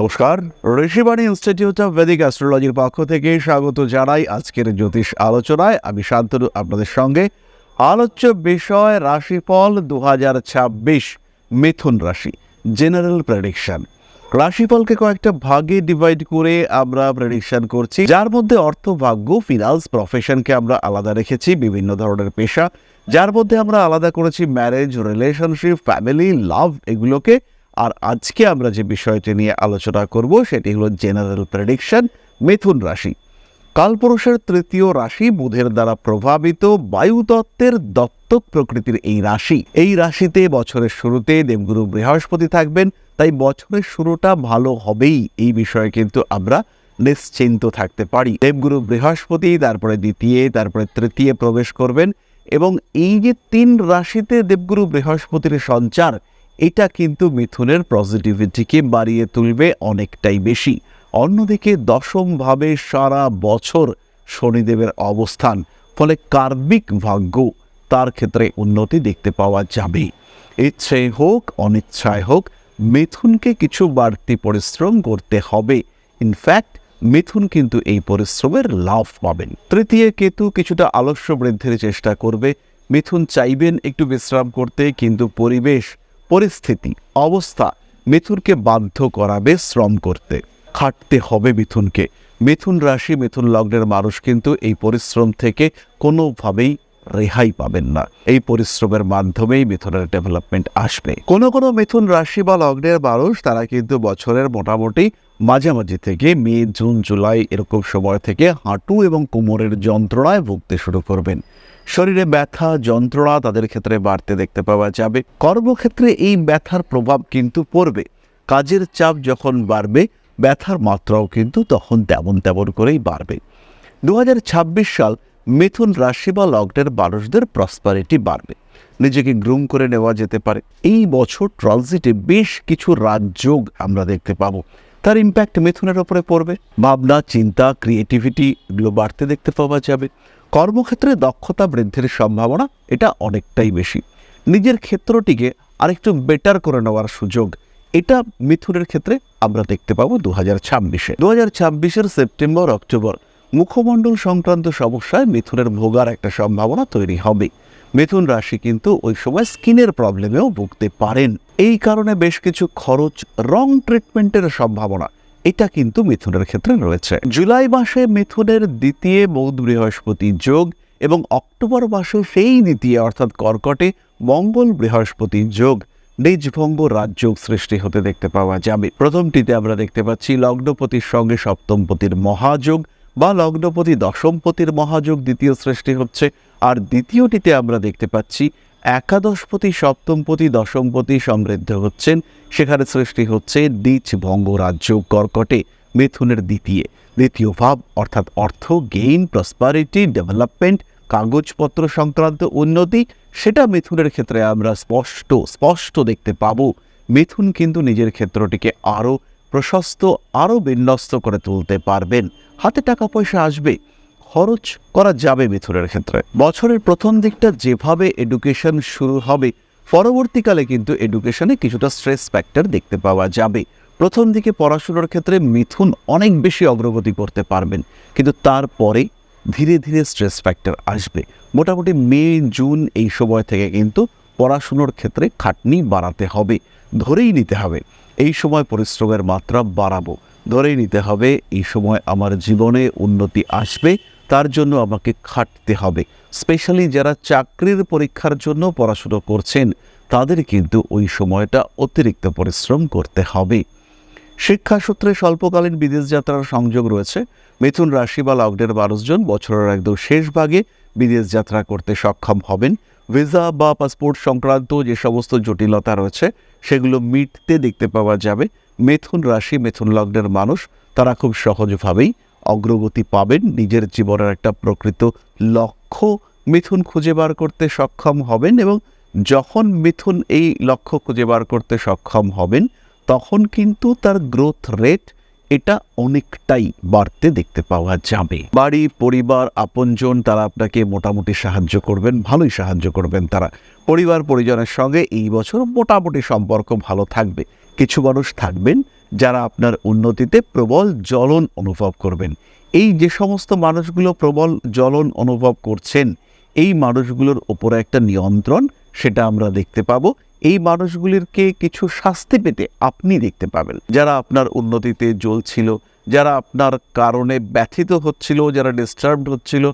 নমস্কার, Rishibani institute of Vedic অ্যাস্ট্রোলজির পক্ষ থেকে স্বাগত জানাই আজকের জ্যোতিষ আলোচনায়। আমি শান্তনু, আপনাদের সঙ্গে। আলোচ্য বিষয় রাশিফল দুহাজার ছাব্বিশ, মিথুন রাশি জেনারেল প্রেডিকশন রাশিফলকে কয়েকটা ভাগে ডিভাইড করে আমরা প্রেডিকশন করছি। যার মধ্যে অর্থ ভাগ্য ফিনান্স প্রফেশনকে আমরা আলাদা রেখেছি, বিভিন্ন ধরনের পেশা। যার মধ্যে আমরা আলাদা করেছি ম্যারেজ রিলেশনশিপ ফ্যামিলি লাভ এগুলোকে। আর আজকে আমরা যে বিষয়টি নিয়ে আলোচনা করব সেটি হলো জেনারেল প্রেডিকশন মিথুন রাশি। কালপুরুষের তৃতীয় রাশি বুধের দ্বারা প্রভাবিত বায়ুতত্ত্বের দত্তক প্রকৃতির এই রাশি। এই রাশিতে বছরের শুরুতে দেবগুরু বৃহস্পতি থাকবেন, তাই বছরের শুরুটা ভালো হবেই, এই বিষয়ে কিন্তু আমরা নিশ্চিন্ত থাকতে পারি। দেবগুরু বৃহস্পতি, তারপরে দ্বিতীয়, তারপরে তৃতীয় প্রবেশ করবেন এবং এই যে তিন রাশিতে দেবগুরু বৃহস্পতির সঞ্চার এটা কিন্তু মিথুনের পজিটিভিটিকে বাড়িয়ে তুলবে অনেকটাই বেশি। অন্যদিকে দশমভাবে সারা বছর শনিদেবের অবস্থান, ফলে কার্মিক ভাগ্য তার ক্ষেত্রে উন্নতি দেখতে পাওয়া যাবে। ইচ্ছে হোক অনিচ্ছায় হোক, মিথুনকে কিছু বাড়তি পরিশ্রম করতে হবে। ইনফ্যাক্ট মিথুন কিন্তু এই পরিশ্রমের লাভ পাবেন। তৃতীয় কেতু কিছুটা আলস্য বৃদ্ধির চেষ্টা করবে। মিথুন চাইবেন একটু বিশ্রাম করতে, কিন্তু পরিবেশ পরিস্থিতি, অবস্থা মিথুনকে বাধ্য করাবে শ্রম করতে। খাটতে হবে মিথুনকে। মিথুন রাশি, মিথুন লগ্নের মানুষ কিন্তু এই পরিশ্রম থেকে কোনোভাবেই রেহাই পাবেন না। এই পরিশ্রমের মাধ্যমেই মিথুনের ডেভেলপমেন্ট আসবে। কোনো কোনো মিথুন রাশি বা লগ্নের মানুষ, তারা কিন্তু বছরের মোটামুটি মাঝামাঝি থেকে মে, জুন, জুলাই এরকম সময় থেকে হাঁটু এবং কোমরের যন্ত্রণায় ভুগতে শুরু করবেন। শরীরে ব্যথা, যন্ত্রণা তাদের ক্ষেত্রে বাড়তে দেখতে পাওয়া যাবে। কর্মক্ষেত্রে এই ব্যথার প্রভাব কিন্তু পড়বে। কাজের চাপ যখন বাড়বে, ব্যথার মাত্রাও কিন্তু তখন তেমন তেমন করেই বাড়বে। দুহাজার ছাব্বিশ সাল মিথুন রাশি বা লগ্নের মানুষদের প্রসপারিটি বাড়বে। নিজেকে গ্রুম করে নেওয়া যেতে পারে। এই বছর ট্রানজিটে বেশ কিছু রাজযোগ আমরা দেখতে পাবো। তার ইম্প্যাক্ট মিথুনের ওপরে পড়বে। ভাবনা, চিন্তা ক্রিয়েটিভিটি এগুলো বাড়তে দেখতে পাওয়া যাবে। কর্মক্ষেত্রে দক্ষতা বৃদ্ধির সম্ভাবনা এটা অনেকটাই বেশি। নিজের ক্ষেত্রটিকে আরেকটু বেটার করে নেওয়ার সুযোগ এটা মিথুনের ক্ষেত্রে আমরা দেখতে পাবো দু হাজার ছাব্বিশে। দু হাজার ছাব্বিশের সেপ্টেম্বর, অক্টোবর মুখমণ্ডল সংক্রান্ত সমস্যায় মিথুনের ভোগার একটা সম্ভাবনা তৈরি হবে। মিথুন রাশি কিন্তু ওই সময় স্কিনের প্রবলেমেও ভুগতে পারেন। এই কারণে বেশ কিছু খরচ রং ট্রিটমেন্টের সম্ভাবনা এটা কিন্তু মিথুনের ক্ষেত্রে রয়েছে। জুলাই মাসে মিথুনের দ্বিতীয় বৌদ্ধ বৃহস্পতি যোগ এবং অক্টোবর মাসে সেই দ্বিতীয় অর্থাৎ কর্কটে মঙ্গল বৃহস্পতি যোগ নিজভঙ্গ রাজযোগ সৃষ্টি হতে দেখতে পাওয়া যাবে। প্রথমটিতে আমরা দেখতে পাচ্ছি লগ্নপতির সঙ্গে সপ্তমপতির মহাযোগ বা লগ্নপতি দশমপতির মহাযোগ দ্বিতীয় সৃষ্টি হচ্ছে। আর দ্বিতীয়টিতে আমরা দেখতে পাচ্ছি একাদশপতি, সপ্তমপতি, দশমপতি সমৃদ্ধ হচ্ছেন। সেখানে সৃষ্টি হচ্ছে দ্বিজ ভঙ্গ রাজ্য কর্কটে, মিথুনের দ্বিতীয় দ্বিতীয় ভাব, অর্থাৎ অর্থ গেইন প্রসপারিটি ডেভেলপমেন্ট কাগজপত্র সংক্রান্ত উন্নতি। সেটা মিথুনের ক্ষেত্রে আমরা স্পষ্ট স্পষ্ট দেখতে পাবো। মিথুন কিন্তু নিজের ক্ষেত্রটিকে আরও প্রশস্ত, আরও বিন্যস্ত করে তুলতে পারবেন। হাতে টাকা পয়সা আসবে। খরচ করা যাবে মিথুনের ক্ষেত্রে। বছরের প্রথম দিকটা যেভাবে এডুকেশন শুরু হবে, পরবর্তীকালে কিন্তু এডুকেশনে কিছুটা স্ট্রেস ফ্যাক্টর দেখতে পাওয়া যাবে। প্রথম দিকে পড়াশুনোর ক্ষেত্রে মিথুন অনেক বেশি অগ্রগতি করতে পারবেন, কিন্তু তারপরে ধীরে ধীরে স্ট্রেস ফ্যাক্টর আসবে। মোটামুটি মে, জুন এই সময় থেকে কিন্তু পড়াশুনোর ক্ষেত্রে খাটনি বাড়াতে হবে, ধরেই নিতে হবে। এই সময় পরিশ্রমের মাত্রা বাড়াবো, ধরেই নিতে হবে এই সময় আমার জীবনে উন্নতি আসবে তার জন্য আমাকে খাটতে হবে। স্পেশালি যারা চাকরির পরীক্ষার জন্য পড়াশুনো করছেন, তাদের কিন্তু ওই সময়টা অতিরিক্ত পরিশ্রম করতে হবে। শিক্ষাসূত্রে স্বল্পকালীন বিদেশ যাত্রার সংযোগ রয়েছে। মিথুন রাশি বা লগ্নের মানুষজন বছরের একদম শেষ ভাগে বিদেশ যাত্রা করতে সক্ষম হবেন। ভিসা বা পাসপোর্ট সংক্রান্ত যে সমস্ত জটিলতা রয়েছে, সেগুলো মিটতে দেখতে পাওয়া যাবে। মিথুন রাশি, মিথুন লগ্নের মানুষ, তারা খুব সহজভাবেই অগ্রগতি পাবেন। নিজের জীবনের একটা প্রকৃত লক্ষ্য মিথুন খুঁজে বার করতে সক্ষম হবেন এবং যখন মিথুন এই লক্ষ্য খুঁজে বার করতে সক্ষম হবেন, তখন কিন্তু তার গ্রোথ রেট এটা অনেকটাই বাড়তে দেখতে পাওয়া যাবে। বাড়ি, পরিবার, আপনজন তারা আপনাকে মোটামুটি সাহায্য করবেন, ভালোই সাহায্য করবেন তারা। পরিবার, পরিজনের সঙ্গে এই বছর মোটামুটি সম্পর্ক ভালো থাকবে। কিছু মানুষ থাকবেন যারা আপনার উন্নতিতে প্রবল জ্বলন অনুভব করবেন। এই যে সমস্ত মানুষগুলো প্রবল জ্বলন অনুভব করছেন, এই মানুষগুলোর ওপরে একটা নিয়ন্ত্রণ, সেটা আমরা দেখতে পাবো। এই মানুষগুলিরকে কিছু শাস্তি পেতে আপনি দেখতে পাবেন। যারা আপনার উন্নতিতে জ্বলছিল, যারা আপনার কারণে ব্যথিত হচ্ছিল, যারা ডিস্টার্বড হচ্ছিল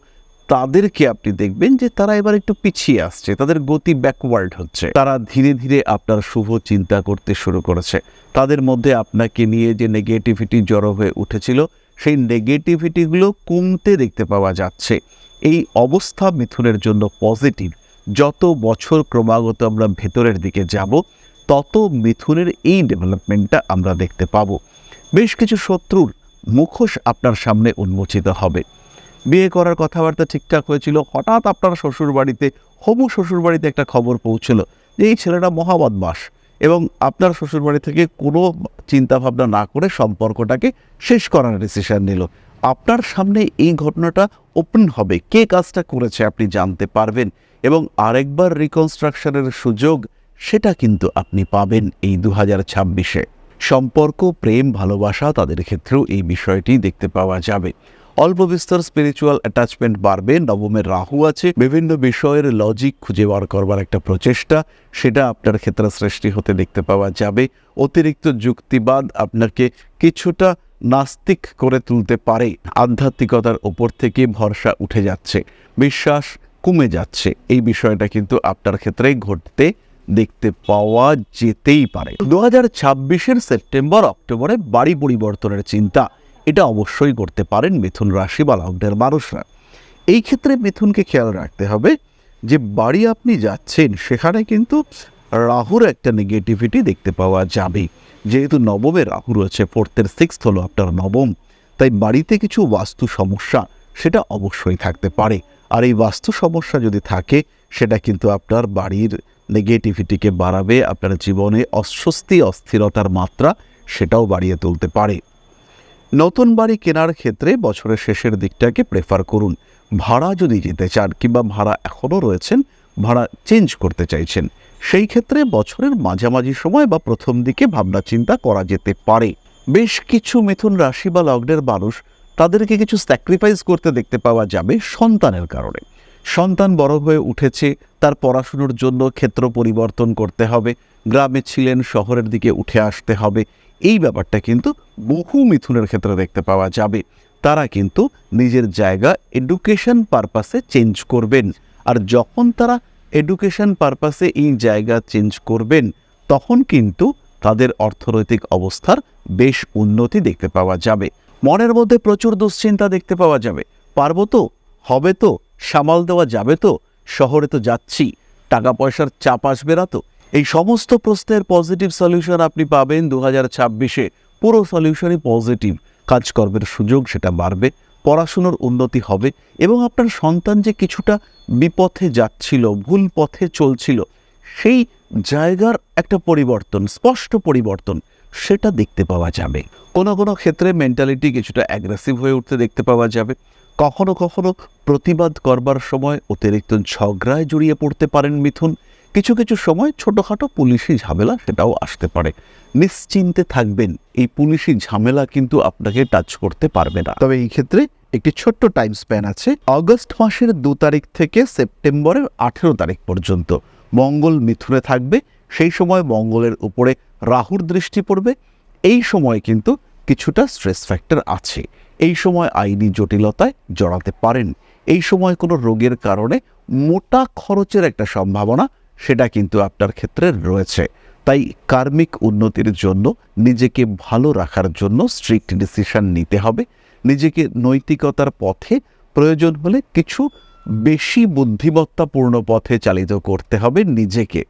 তাদেরকে আপনি দেখবেন যে তারা এবার একটু পিছিয়ে আসছে। তাদের গতি ব্যাকওয়ার্ড হচ্ছে। তারা ধীরে ধীরে আপনার শুভ চিন্তা করতে শুরু করেছে। তাদের মধ্যে আপনাকে নিয়ে যে নেগেটিভিটি জড়ো হয়ে উঠেছিল, সেই নেগেটিভিটিগুলো কমতে দেখতে পাওয়া যাচ্ছে। এই অবস্থা মিথুনের জন্য পজিটিভ যত বছর ক্রমাগত আমরা ভেতরের দিকে যাব, তত মিথুনের এই ডেভেলপমেন্টটা আমরা দেখতে পাবো। বেশ কিছু শত্রুর মুখোশ আপনার সামনে উন্মোচিত হবে। বিয়ে করার কথাবার্তা ঠিকঠাক হয়েছিল। হঠাৎ আপনার শ্বশুর বাড়িতে হবু শ্বশুর বাড়িতে একটা খবর পৌঁছল যে এই ছেলেটা মহাবদমাস এবং আপনার শ্বশুর বাড়ি থেকে কোনো চিন্তাভাবনা না করে সম্পর্কটাকে শেষ করার ডিসিশন নিল। আপনার সামনে এই ঘটনাটা ওপেন হবে। কে কাজটা করেছে আপনি জানতে পারবেন এবং আরেকবার রিকনস্ট্রাকশনের সুযোগ সেটা কিন্তু আপনি পাবেন এই দু হাজার ছাব্বিশে। সম্পর্ক, প্রেম, ভালোবাসা তাদের ক্ষেত্রেও এই বিষয়টি দেখতে পাওয়া যাবে। অল্প বিস্তর স্পিরিচুয়াল অ্যাটাচমেন্ট বাড়বে নবমের রাহু আছে, বিভিন্ন বিষয়ের লজিক খুঁজে বার করবার একটা প্রচেষ্টা, সেটা আপনার ক্ষেত্রে সৃষ্টি হতে দেখতে পাওয়া যাবে। অতিরিক্ত যুক্তিবাদ আপনাকে কিছুটা নাস্তিক করে তুলতে পারে। আধ্যাত্মিকতার ওপর থেকে ভরসা উঠে যাচ্ছে, বিশ্বাস কমে যাচ্ছে। এই বিষয়টা কিন্তু আপনার ক্ষেত্রে ঘটতে দেখতে পাওয়া যেতেই পারে। দু হাজার সেপ্টেম্বর অক্টোবরে বাড়ি পরিবর্তনের চিন্তা। এটা অবশ্যই করতে পারেন মিথুন রাশি বা লগ্নের মানুষরা। এই ক্ষেত্রে মিথুনকে খেয়াল রাখতে হবে যে বাড়ি আপনি যাচ্ছেন, সেখানে কিন্তু রাহুর একটা নেগেটিভিটি দেখতে পাওয়া যাবে যেহেতু নবমে রাহু রয়েছে ফোর্থের সিক্স হলো আপনার নবম। তাই বাড়িতে কিছু বাস্তু সমস্যা, সেটা অবশ্যই থাকতে পারে। আর এই বাস্তু সমস্যা যদি থাকে, সেটা কিন্তু আপনার বাড়ির নেগেটিভিটিকে বাড়াবে, আপনার জীবনে অস্বস্তি, অস্থিরতার মাত্রা, সেটাও বাড়িয়ে তুলতে পারে। নতুন বাড়ি কেনার ক্ষেত্রে বছরের শেষের দিকটাকে প্রেফার করুন। ভাড়া যদি যেতে চান কিংবা ভাড়া এখনও রয়েছেন, ভাড়া চেঞ্জ করতে চাইছেন, সেই ক্ষেত্রে বছরের মাঝামাঝি সময় বা প্রথম দিকে ভাবনা চিন্তা করা যেতে পারে। বেশ কিছু মিথুন রাশি বা লগ্নের মানুষ তাদেরকে কিছু স্যাক্রিফাইস করতে দেখতে পাওয়া যাবে সন্তানের কারণে। সন্তান বড় হয়ে উঠেছে, তার পড়াশুনোর জন্য ক্ষেত্র পরিবর্তন করতে হবে, গ্রামে ছিলেন, শহরের দিকে উঠে আসতে হবে। এই ব্যাপারটা কিন্তু বহু মিথুনের ক্ষেত্রে দেখতে পাওয়া যাবে। তারা কিন্তু নিজের জায়গা এডুকেশন পারপাসে চেঞ্জ করবেন। আর যখন তারা এডুকেশন পারপাসে এই জায়গা চেঞ্জ করবেন, তখন কিন্তু তাদের অর্থনৈতিক অবস্থার বেশ উন্নতি দেখতে পাওয়া যাবে। মনের মধ্যে প্রচুর দুশ্চিন্তা দেখতে পাওয়া যাবে। পারব তো? হবে তো? সামাল দেওয়া যাবে তো? শহরে তো যাচ্ছি। টাকা পয়সার চাপ আসবে না তো? এই সমস্ত প্রশ্নের পজিটিভ সলিউশন আপনি পাবেন দু হাজার ছাব্বিশে। পুরো সলিউশনই পজিটিভ কাজকর্মের সুযোগ সেটা বাড়বে, পড়াশুনোর উন্নতি হবে এবং আপনার সন্তান যে কিছুটা বিপথে যাচ্ছিল, ভুল পথে চলছিল, সেই জায়গার একটা পরিবর্তন, স্পষ্ট পরিবর্তন সেটা দেখতে পাওয়া যাবে। কোনো কোনো ক্ষেত্রে মেন্টালিটি কিছুটা অ্যাগ্রেসিভ হয়ে উঠতে দেখতে পাওয়া যাবে। কখনো কখনো প্রতিবাদ করবার সময় অতিরিক্ত ঝগড়ায় জড়িয়ে পড়তে পারেন মিথুন। কিছু কিছু সময় ছোটোখাটো পুলিশি ঝামেলা সেটাও আসতে পারে। নিশ্চিন্তে থাকবেন, এই পুলিশি ঝামেলা কিন্তু আপনাকে টাচ করতে পারবে না। তবে এই ক্ষেত্রে একটি ছোট্ট টাইম স্প্যান আছে অগস্ট মাসের দু তারিখ থেকে সেপ্টেম্বরের আঠেরো তারিখ পর্যন্ত। মঙ্গল মিথুনে থাকবে, সেই সময় মঙ্গলের উপরে রাহুর দৃষ্টি পড়বে। এই সময় কিন্তু কিছুটা স্ট্রেস ফ্যাক্টর আছে। এই সময় আইনি জটিলতায় জড়াতে পারেন। এই সময় কোনো রোগের কারণে মোটা খরচের একটা সম্ভাবনা সেটা কিন্তু আপনার ক্ষেত্রে রয়েছে। তাই কার্মিক উন্নতির জন্য নিজেকে ভালো রাখার জন্য স্ট্রিক্ট ডিসিশন নিতে হবে। নিজেকে নৈতিকতার পথে প্রয়োজন হলে কিছু বেশি বুদ্ধিমত্তাপূর্ণ পথে চালিত করতে হবে নিজেকে।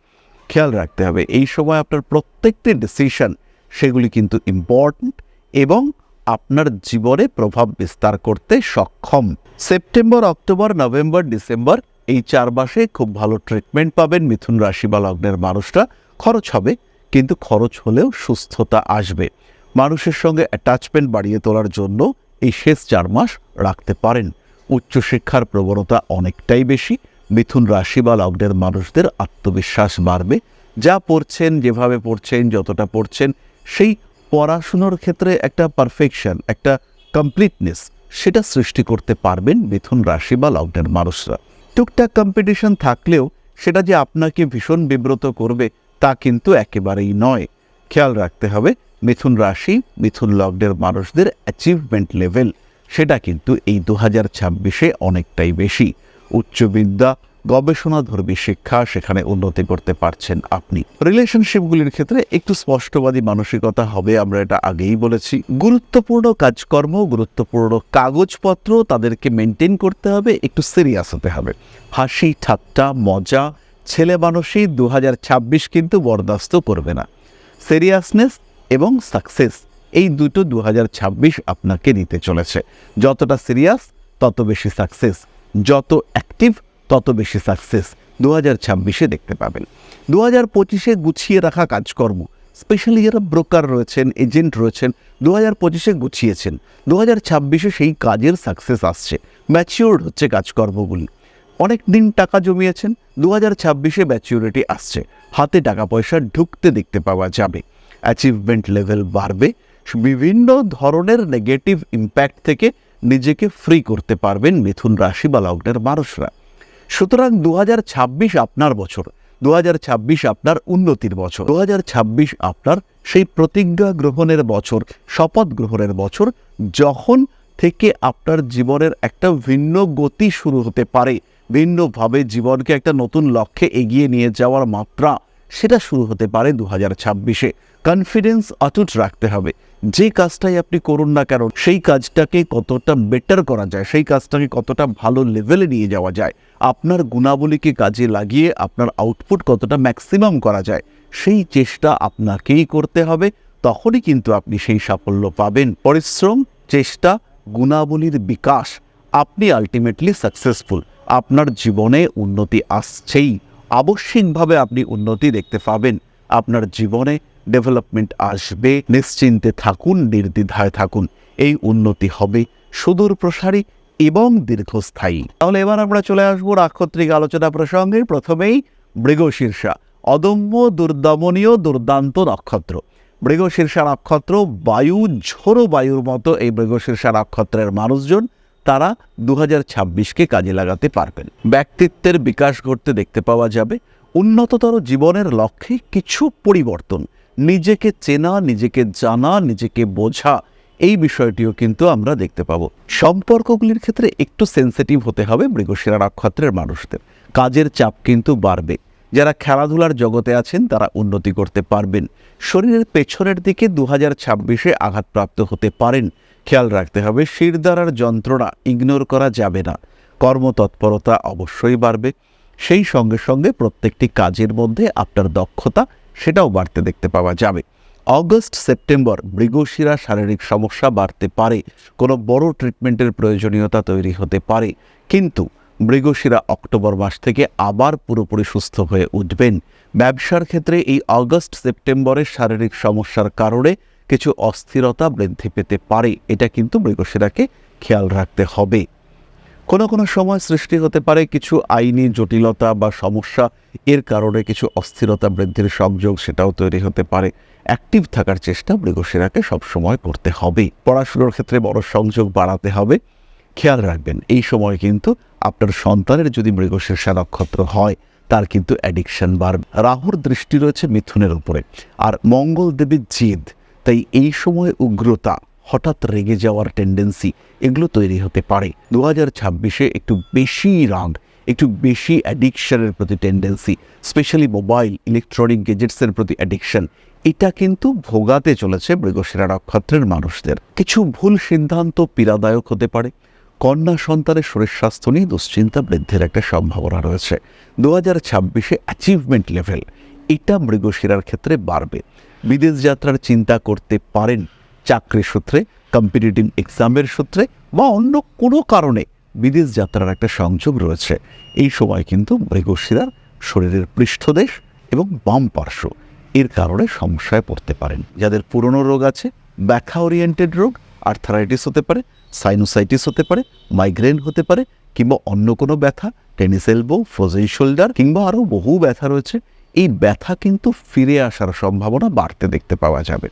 খেয়াল রাখতে হবে, এই সময় আপনার প্রত্যেকটি ডিসিশন সেগুলি কিন্তু ইম্পর্ট্যান্ট এবং আপনার জীবনে প্রভাব বিস্তার করতে সক্ষম। সেপ্টেম্বর, অক্টোবর, নভেম্বর, ডিসেম্বর, এই চার মাসে খুব ভালো ট্রিটমেন্ট পাবেন মিথুন রাশি বা লগ্নের মানুষরা। খরচ হবে, কিন্তু খরচ হলেও সুস্থতা আসবে। মানুষের সঙ্গে অ্যাটাচমেন্ট বাড়িয়ে তোলার জন্য এই শেষ চার মাস রাখতে পারেন। উচ্চশিক্ষার প্রবণতা অনেকটাই বেশি, মিথুন রাশি বা লগ্নের মানুষদের আত্মবিশ্বাস বাড়বে। যা পড়ছেন, যেভাবে পড়ছেন, যতটা পড়ছেন, সেই পড়াশুনোর ক্ষেত্রে একটা পারফেকশন একটা কমপ্লিটনেস সেটা সৃষ্টি করতে পারবেন মিথুন রাশি বা লগ্নের মানুষরা। টুকটাক কম্পিটিশন থাকলেও সেটা যে আপনাকে ভীষণ বিব্রত করবে তা কিন্তু একেবারেই নয়। খেয়াল রাখতে হবে, মিথুন রাশি, মিথুন লগ্নের মানুষদের অ্যাচিভমেন্ট লেভেল সেটা কিন্তু এই দু হাজার ছাব্বিশে অনেকটাই বেশি। উচ্চবিদ্যা গবেষণাধর্মী শিক্ষা সেখানে উন্নতি করতে পারছেন আপনি। রিলেশনশিপগুলির ক্ষেত্রে একটু স্পষ্টবাদী মানসিকতা হবে, আমরা এটা আগেই বলেছি। গুরুত্বপূর্ণ কাজকর্ম, গুরুত্বপূর্ণ কাগজপত্র তাদেরকে মেনটেন করতে হবে, একটু সিরিয়াস হতে হবে। হাসি, ঠাট্টা, মজা, ছেলে মানুষই দু হাজার ছাব্বিশ কিন্তু বরদাস্ত করবে না। সিরিয়াসনেস এবং সাকসেস এই দুটো দু হাজার ছাব্বিশ আপনাকে নিতে চলেছে। যতটা সিরিয়াস তত বেশি সাকসেস যত অ্যাক্টিভ তত বেশি সাকসেস দু হাজার ছাব্বিশে দেখতে পাবেন। দু হাজার পঁচিশে গুছিয়ে রাখা কাজকর্ম স্পেশালি যারা ব্রোকার রয়েছেন এজেন্ট রয়েছেন দু হাজার পঁচিশে গুছিয়েছেন দু হাজার ছাব্বিশে সেই কাজের সাকসেস আসছে ম্যাচিওর্ড হচ্ছে কাজকর্মগুলি। অনেক দিন টাকা জমিয়েছেন দু হাজার ছাব্বিশে ম্যাচিউরিটি আসছে, হাতে টাকা পয়সা ঢুকতে দেখতে পাওয়া যাবে। অ্যাচিভমেন্ট লেভেল বাড়বে, বিভিন্ন ধরনের নেগেটিভ ইম্প্যাক্ট থেকে নিজেকে ফ্রি করতে পারবেন মিথুন রাশি বা লগ্নের মানুষরা। সুতরাং দু হাজার ছাব্বিশ আপনার বছর দু হাজার ছাব্বিশ আপনার উন্নতির বছর, দুহাজার ছাব্বিশ আপনার সেই প্রতিজ্ঞা গ্রহণের বছর, শপথ গ্রহণের বছর, যখন থেকে আপনার জীবনের একটা ভিন্ন গতি শুরু হতে পারে, ভিন্নভাবে জীবনকে একটা নতুন লক্ষ্যে এগিয়ে নিয়ে যাওয়ার মাত্রা, সেটা শুরু হতে পারে দু হাজার ছাব্বিশে। কনফিডেন্স অটুট রাখতে হবে। যে কাজটাই আপনি করুন না কেন, সেই কাজটাকে কতটা বেটার করা যায়, সেই কাজটাকে কতটা ভালো লেভেলে নিয়ে যাওয়া যায়, আপনার গুণাবলীকে কাজে লাগিয়ে আপনার আউটপুট কতটা ম্যাক্সিমাম করা যায়, সেই চেষ্টা আপনাকেই করতে হবে, তখনই কিন্তু আপনি সেই সাফল্য পাবেন। পরিশ্রম, চেষ্টা, গুণাবলীর বিকাশ, আপনি আলটিমেটলি সাকসেসফুল আপনার জীবনে উন্নতি আসছেই, আবশ্যিকভাবে আপনি উন্নতি দেখতে পাবেন, আপনার জীবনে ডেভেলপমেন্ট আসবে, নিশ্চিন্তে থাকুন, নির্দ্বিধায় থাকুন। এই উন্নতি হবে সুদূর প্রসারী এবং দীর্ঘস্থায়ী। তাহলে এবার আমরা চলে আসব নাক্ষত্রিক আলোচনা প্রসঙ্গে। প্রথমেই মৃগশীর্ষা, অদম্য, দুর্দমনীয়, দুর্দান্ত নক্ষত্র। মৃগশীর্ষা নক্ষত্র, বায়ু, ঝোড়ো বায়ুর মতো এই মৃগশীর্ষা নক্ষত্রের মানুষজন, তারা দু হাজার ছাব্বিশকে কাজে লাগাতে পারবেন। ব্যক্তিত্বের বিকাশ ঘটতে দেখতে পাওয়া যাবে। উন্নততর জীবনের লক্ষ্যে কিছু পরিবর্তন। নিজেকে চেনা, নিজেকে জানা, নিজেকে বোঝা, এই বিষয়টিও কিন্তু আমরা দেখতে পাবো। সম্পর্কগুলির ক্ষেত্রে একটু সেন্সিটিভ হতে হবে মৃগশিরা নক্ষত্রের মানুষদের। কাজের চাপ কিন্তু বাড়বে। যারা খেলাধুলার জগতে আছেন, তারা উন্নতি করতে পারবেন। শরীরের পেছনের দিকে দু হাজার ছাব্বিশে আঘাতপ্রাপ্ত হতে পারেন। খেয়াল রাখতে হবে শিরদারার যন্ত্রণা ইগনোর করা যাবে না। কর্মতৎপরতা অবশ্যই বাড়বে। সেই সঙ্গে সঙ্গে প্রত্যেকটি কাজের মধ্যে আপনার দক্ষতা সেটাও বাড়তে দেখতে পাওয়া যাবে। অগস্ট, সেপ্টেম্বর, মৃগশিরা শারীরিক সমস্যা বাড়তে পারে। কোনো বড় ট্রিটমেন্টের প্রয়োজনীয়তা তৈরি হতে পারে। কিন্তু মৃগশিরা অক্টোবর মাস থেকে আবার পুরোপুরি সুস্থ হয়ে উঠবেন। ব্যবসার ক্ষেত্রে এই অগস্ট সেপ্টেম্বরের শারীরিক সমস্যার কারণে কিছু অস্থিরতা বৃদ্ধি পেতে পারে। এটা কিন্তু মৃগশিরাকে খেয়াল রাখতে হবে। কোনো কোনো সময় সৃষ্টি হতে পারে কিছু আইনি জটিলতা বা সমস্যা। এর কারণে কিছু অস্থিরতা বৃদ্ধির সংযোগ সেটাও তৈরি হতে পারে। অ্যাক্টিভ থাকার চেষ্টা মৃগশিরাকে সবসময় করতে হবে। পড়াশুনোর ক্ষেত্রে বড় সংযোগ বাড়াতে হবে। খেয়াল রাখবেন, এই সময় কিন্তু আপনার সন্তানের যদি মৃগশীর্ষা নক্ষত্র হয়, তার কিন্তু অ্যাডিকশন বাড়বে। রাহুর দৃষ্টি রয়েছে মিথুনের উপরে। আর মঙ্গল দেবীর জেদ, তাই এই সময় উগ্রতা হঠাৎ রেগে যাওয়ার টেন্ডেন্সি এগুলো তৈরি হতে পারে। দু হাজার ছাব্বিশে একটু বেশি রাগ, একটু বেশি অ্যাডিকশনের প্রতি টেন্ডেন্সি স্পেশালি মোবাইল ইলেকট্রনিক গেজেটসের প্রতি অ্যাডিকশন এটা কিন্তু ভোগাতে চলেছে মৃগশিরা নক্ষত্রের মানুষদের। কিছু ভুল সিদ্ধান্ত পীড়াদায়ক হতে পারে। কন্যা সন্তানের শরীর স্বাস্থ্য নিয়ে দুশ্চিন্তা বৃদ্ধির একটা সম্ভাবনা রয়েছে। দু হাজার ছাব্বিশে অ্যাচিভমেন্ট লেভেল এটা মৃগশিরার ক্ষেত্রে বাড়বে। বিদেশ যাত্রার চিন্তা করতে পারেন চাকরি সূত্রে কম্পিটিটিভ এক্সামের সূত্রে বা অন্য কোনো কারণে বিদেশ যাত্রার একটা সংযোগ রয়েছে। এই সময় কিন্তু মৃগশিরার শরীরের পৃষ্ঠদেশ এবং বাম পার্শ্ব এর কারণে সমস্যায় পড়তে পারেন। যাদের পুরনো রোগ আছে ব্যাখ্যা ওরিয়েন্টেড রোগ আর্থারাইটিস হতে পারে সাইনোসাইটিস হতে পারে মাইগ্রেন হতে পারে কিংবা অন্য কোনো ব্যথা টেনিস এলবো ফ্রোজেন শোল্ডার কিংবা আরও বহু ব্যথা রয়েছে, এই ব্যথা কিন্তু ফিরে আসার সম্ভাবনা বাড়তে দেখতে পাওয়া যাবে।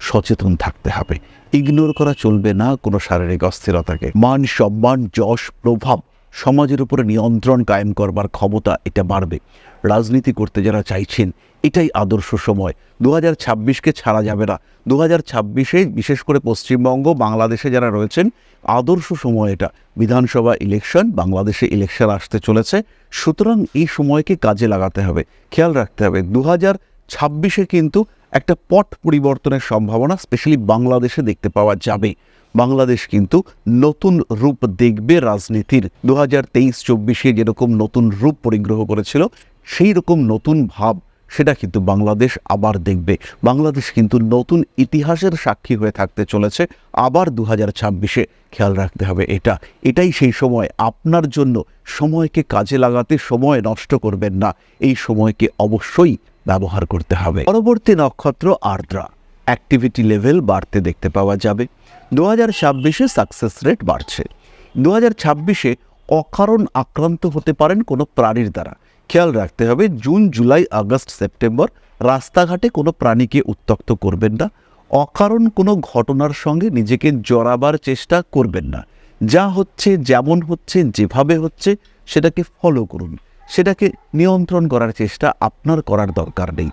সচেতন থাকতে হবে। ইগনোর করা চলবে না কোনো শারীরিক অস্থিরতাকে। মান সম্মান, যশ, প্রভাব সমাজের উপরে নিয়ন্ত্রণ কায়েম করবার ক্ষমতা এটা বাড়বে। রাজনীতি করতে যারা চাইছেন, এটাই আদর্শ সময়। দু হাজার ছাব্বিশকে ছাড়া যাবে না। দু হাজার ছাব্বিশে বিশেষ করে পশ্চিমবঙ্গ, বাংলাদেশে যারা রয়েছেন, আদর্শ সময় এটা। বিধানসভা ইলেকশন, বাংলাদেশে ইলেকশন আসতে চলেছে। সুতরাং এই সময়কে কাজে লাগাতে হবে। খেয়াল রাখতে হবে। দু হাজার ছাব্বিশে কিন্তু একটা পট পরিবর্তনের সম্ভাবনা স্পেশালি বাংলাদেশে দেখতে পাওয়া যাবে। বাংলাদেশ কিন্তু নতুন রূপ দেখবে রাজনীতির। দু হাজার তেইশ চব্বিশে যেরকম নতুন রূপ পরিগ্রহ করেছিল সেই রকম নতুন ভাব সেটা কিন্তু বাংলাদেশ আবার দেখবে। বাংলাদেশ কিন্তু নতুন ইতিহাসের সাক্ষী হয়ে থাকতে চলেছে, আবার দু হাজার ছাব্বিশে। খেয়াল রাখতে হবে এটা। এটাই সেই সময়। আপনার জন্য সময়কে কাজে লাগাতে সময় নষ্ট করবেন না। এই সময়কে অবশ্যই ব্যবহার করতে হবে। পরবর্তী নক্ষত্র আর্দ্রা। অ্যাক্টিভিটি লেভেল বাড়তে দেখতে পাওয়া যাবে। দু হাজার ছাব্বিশে সাকসেস রেট বাড়ছে। দু হাজার ছাব্বিশে অকারণ আক্রান্ত হতে পারেন কোনো প্রাণীর দ্বারা। খেয়াল রাখতে হবে, জুন, জুলাই, আগস্ট, সেপ্টেম্বর রাস্তাঘাটে কোনো প্রাণীকে উত্তক্ত করবেন না। অকারণ কোনো ঘটনার সঙ্গে নিজেকে জড়াবার চেষ্টা করবেন না। যা হচ্ছে, যেমন হচ্ছে, যেভাবে হচ্ছে, সেটাকে ফলো করুন। সেটাকে নিয়ন্ত্রণ করার চেষ্টা আপনার করার দরকার নেই।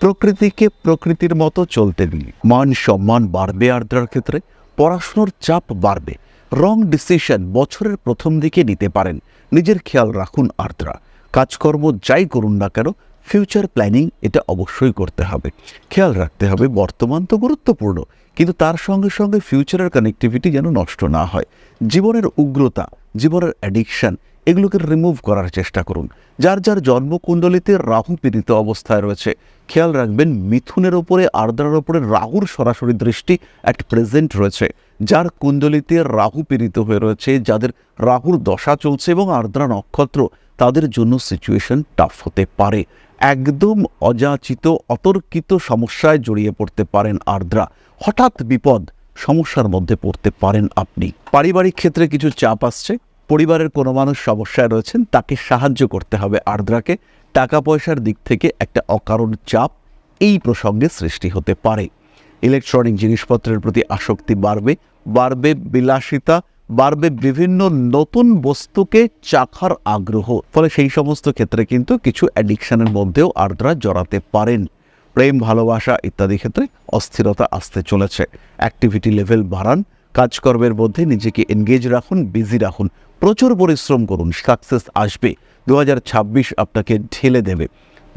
প্রকৃতিকে প্রকৃতির মতো চলতে দিন। মান সম্মান বাড়বে আর্দ্রার ক্ষেত্রে, পড়াশুনোর চাপ বাড়বে। রং ডিসিশন বছরের প্রথম দিকে নিতে পারেন। নিজের খেয়াল রাখুন আর্দ্রা। কাজকর্ম যাই করুন না কেন ফিউচার প্ল্যানিং এটা অবশ্যই করতে হবে। খেয়াল রাখতে হবে, বর্তমান তো গুরুত্বপূর্ণ, কিন্তু তার সঙ্গে সঙ্গে ফিউচারের কানেক্টিভিটি যেন নষ্ট না হয়। জীবনের উগ্রতা, জীবনের অ্যাডিকশন এগুলোকে রিমুভ করার চেষ্টা করুন। যার যার জন্মকুণ্ডলিতে রাহু পীড়িত অবস্থায় রয়েছে। খেয়াল রাখবেন, মিথুনের ওপরে আর্দ্রার ওপরে রাহুর সরাসরি দৃষ্টি অ্যাট প্রেজেন্ট রয়েছে। যার কুণ্ডলিতে রাহু পীড়িত হয়ে রয়েছে, যাদের রাহুর দশা চলছে এবং আর্দ্রা নক্ষত্র, তাদের জন্য সিচুয়েশন টাফ হতে পারে। একদম অযাচিত, অতর্কিত সমস্যায় জড়িয়ে পড়তে পারেন আর্দ্রা। হঠাৎ বিপদ, সমস্যার মধ্যে পড়তে পারেন আপনি। পারিবারিক ক্ষেত্রে কিছু চাপ আসছে পরিবারের কোনো মানুষ সমস্যায় রয়েছেন, তাকে সাহায্য করতে হবে আর্দ্রাকে। টাকা পয়সার দিক থেকে একটা অকারণ চাপ এই প্রসঙ্গে সৃষ্টি হতে পারে। ইলেকট্রনিক জিনিসপত্রের প্রতি আসক্তি বাড়বে বাড়বে বিলাসিতা, বাড়বে বিভিন্ন নতুন বস্তুকে চাখার আগ্রহ। ফলে সেই সমস্ত ক্ষেত্রে কিন্তু কিছু অ্যাডিকশানের মধ্যেও আর্দ্রা জড়াতে পারেন। প্রেম, ভালোবাসা ইত্যাদি ক্ষেত্রে অস্থিরতা আসতে চলেছে। অ্যাক্টিভিটি লেভেল বাড়ান, কাজকর্মের মধ্যে নিজেকে এনগেজ রাখুন, বিজি রাখুন। প্রচুর পরিশ্রম করুন সাকসেস আসবে। দু হাজার ছাব্বিশ আপনাকে ঢেলে দেবে।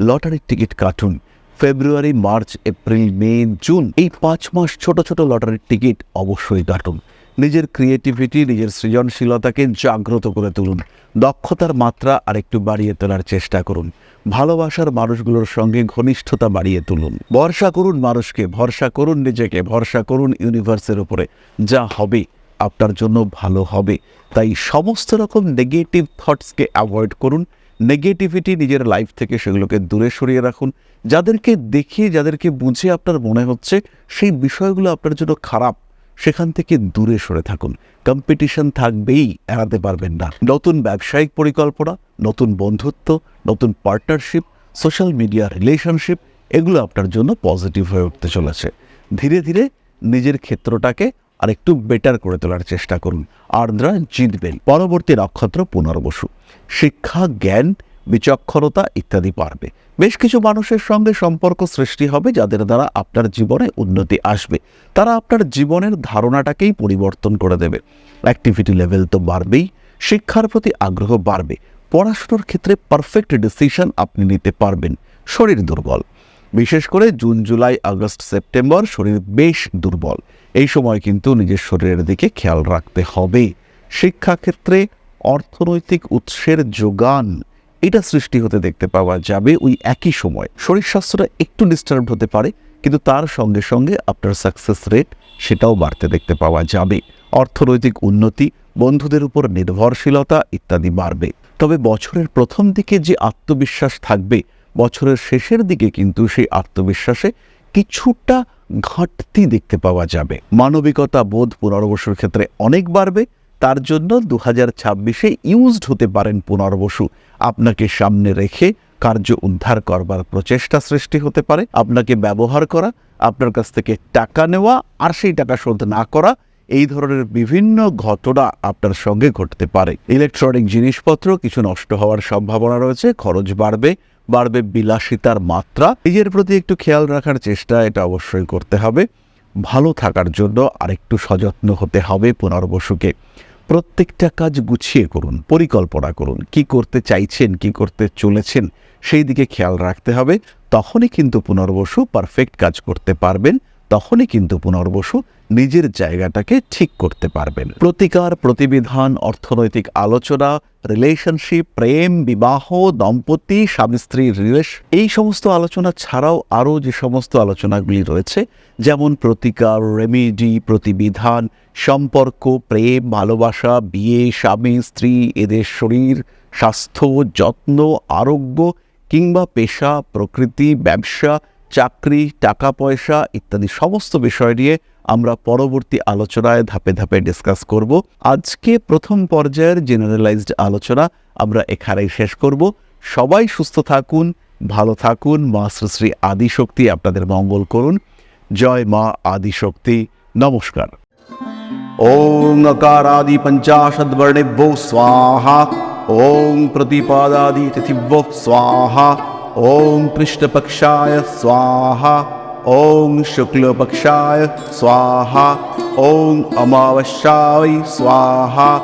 লটারির টিকিট কাটুন। February, March, April, May, June, এই পাঁচ মাস ছোট ছোট লটারির টিকিট অবশ্যই কাটুন। নিজের ক্রিয়েটিভিটি নিজের সৃজনশীলতাকে জাগ্রত করে তুলুন। দক্ষতার মাত্রা আরেকটু বাড়িয়ে তোলার চেষ্টা করুন। ভালোবাসার মানুষগুলোর সঙ্গে ঘনিষ্ঠতা বাড়িয়ে তুলুন। ভরসা করুন মানুষকে, ভরসা করুন নিজেকে, ভরসা করুন ইউনিভার্সের উপরে। যা হবে আপনার জন্য ভালো হবে। তাই সমস্ত রকম নেগেটিভ থটসকে অ্যাভয়েড করুন। নেগেটিভিটি নিজের লাইফ থেকে সেগুলোকে দূরে সরিয়ে রাখুন। যাদেরকে দেখিয়ে, যাদেরকে বুঝে আপনার মনে হচ্ছে সেই বিষয়গুলো আপনার জন্য খারাপ, সেখান থেকে দূরে সরে থাকুন। কম্পিটিশন থাকবেই, এড়াতে পারবেন না। নতুন ব্যবসায়িক পরিকল্পনা, নতুন বন্ধুত্ব, নতুন পার্টনারশিপ সোশ্যাল মিডিয়া রিলেশনশিপ এগুলো আপনার জন্য পজিটিভ হয়ে উঠতে চলেছে। ধীরে ধীরে নিজের ক্ষেত্রটাকে আর একটু বেটার করে তোলার চেষ্টা করুন। আর্দ্রা জিতবেন। পরবর্তী নক্ষত্র পুনর্বসু। শিক্ষা, জ্ঞান, বিচক্ষণতা ইত্যাদি পারবে বেশ কিছু মানুষের সঙ্গে সম্পর্ক সৃষ্টি হবে যাদের দ্বারা আপনার জীবনে উন্নতি আসবে। তারা আপনার জীবনের ধারণাটাকেই পরিবর্তন করে দেবে। অ্যাক্টিভিটি লেভেল তো বাড়বেই, শিক্ষার প্রতি আগ্রহ বাড়বে। পড়াশুনোর ক্ষেত্রে পারফেক্ট ডিসিশন আপনি নিতে পারবেন। শরীর দুর্বল। বিশেষ করে জুন, জুলাই, আগস্ট, সেপ্টেম্বর শরীর বেশ দুর্বল। এই সময় কিন্তু নিজের শরীরের দিকে খেয়াল রাখতে হবে। শিক্ষাক্ষেত্রে অর্থনৈতিক উৎসের যোগান এটা সৃষ্টি হতে দেখতে পাওয়া যাবে ওই একই সময়। শরীর স্বাস্থ্যটা একটু ডিস্টার্ব হতে পারে, কিন্তু তার সঙ্গে সঙ্গে আপনার সাকসেস রেট সেটাও বাড়তে দেখতে পাওয়া যাবে। অর্থনৈতিক উন্নতি, বন্ধুদের উপর নির্ভরশীলতা ইত্যাদি বাড়বে। তবে বছরের প্রথম দিকে যে আত্মবিশ্বাস থাকবে, বছরের শেষের দিকে কিন্তু সেই আত্মবিশ্বাসে কিছুটা ঘাটতি দেখতে পাওয়া যাবে। মানবিকতা বোধ পুনর্বসুর ক্ষেত্রে অনেক বাড়বে, তার জন্য দু হাজার ছাব্বিশে ইউজড হতে পারেন পুনর্বসু। আপনাকে সামনে রেখে কার্য উদ্ধার করবার প্রচেষ্টা সৃষ্টি হতে পারে, আপনাকে ব্যবহার করা, আপনার কাছ থেকে টাকা নেওয়া আর সেই টাকা শোধ না করা, এই ধরনের বিভিন্ন ঘটনা আপনার সঙ্গে ঘটতে পারে। ইলেকট্রনিক জিনিসপত্র কিছু নষ্ট হওয়ার সম্ভাবনা রয়েছে, খরচ বাড়বে বাড়বে বিলাসিতার মাত্রা। নিজের প্রতি একটু খেয়াল রাখার চেষ্টা, এটা অবশ্যই করতে হবে। ভালো থাকার জন্য আরেকটু সযত্ন হতে হবে পুনর্বসুকে। প্রত্যেকটা কাজ গুছিয়ে করুন, পরিকল্পনা করুন। কি করতে চাইছেন, কি করতে চলেছেন, সেই দিকে খেয়াল রাখতে হবে। তখনই কিন্তু পুনর্বসু, পারফেক্ট কাজ করতে পারবেন। তখনই কিন্তু পুনর্বসু নিজের জায়গাটাকে ঠিক করতে পারবেন। প্রতিকার, প্রতিবিধান, অর্থনৈতিক আলোচনা রিলেশনশিপ প্রেম, বিবাহ, দম্পতি, স্বামী স্ত্রীর রিলেশ এই সমস্ত আলোচনা ছাড়াও আরও যে সমস্ত আলোচনাগুলি রয়েছে, যেমন প্রতিকার রেমিডি প্রতিবিধান, সম্পর্ক, প্রেম, ভালোবাসা, বিয়ে, স্বামী, স্ত্রী, এদের শরীর, স্বাস্থ্য, যত্ন, আরোগ্য কিংবা পেশা, প্রকৃতি, ব্যবসা চাকরি টাকা পয়সা ইত্যাদি সমস্ত বিষয় নিয়ে আমরা পরবর্তী আলোচনায় ধাপে ধাপে ডিসকাস করব। আজকে প্রথম পর্যায়ের জেনারেলাইজড আলোচনা আমরা এখানেই শেষ করব। সবাই সুস্থ থাকুন, ভালো থাকুন, মা শ্রীশ্রী আদিশক্তি আপনাদের মঙ্গল করুন। জয় মা আদিশক্তি, নমস্কার। ওং আকারাদি পঞ্চাশদ্বর্ণেভ্যো স্বাহা ওং প্রতিপাদাদি তিথিভ্যো স্বাহা। ॐ कृष्णपक्षाय स्वाहा ॐ शुक्लपक्षाय स्वाहा ॐ अमावस्याय स्वाहा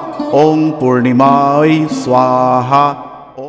ॐ पूर्णिमाय स्वाहा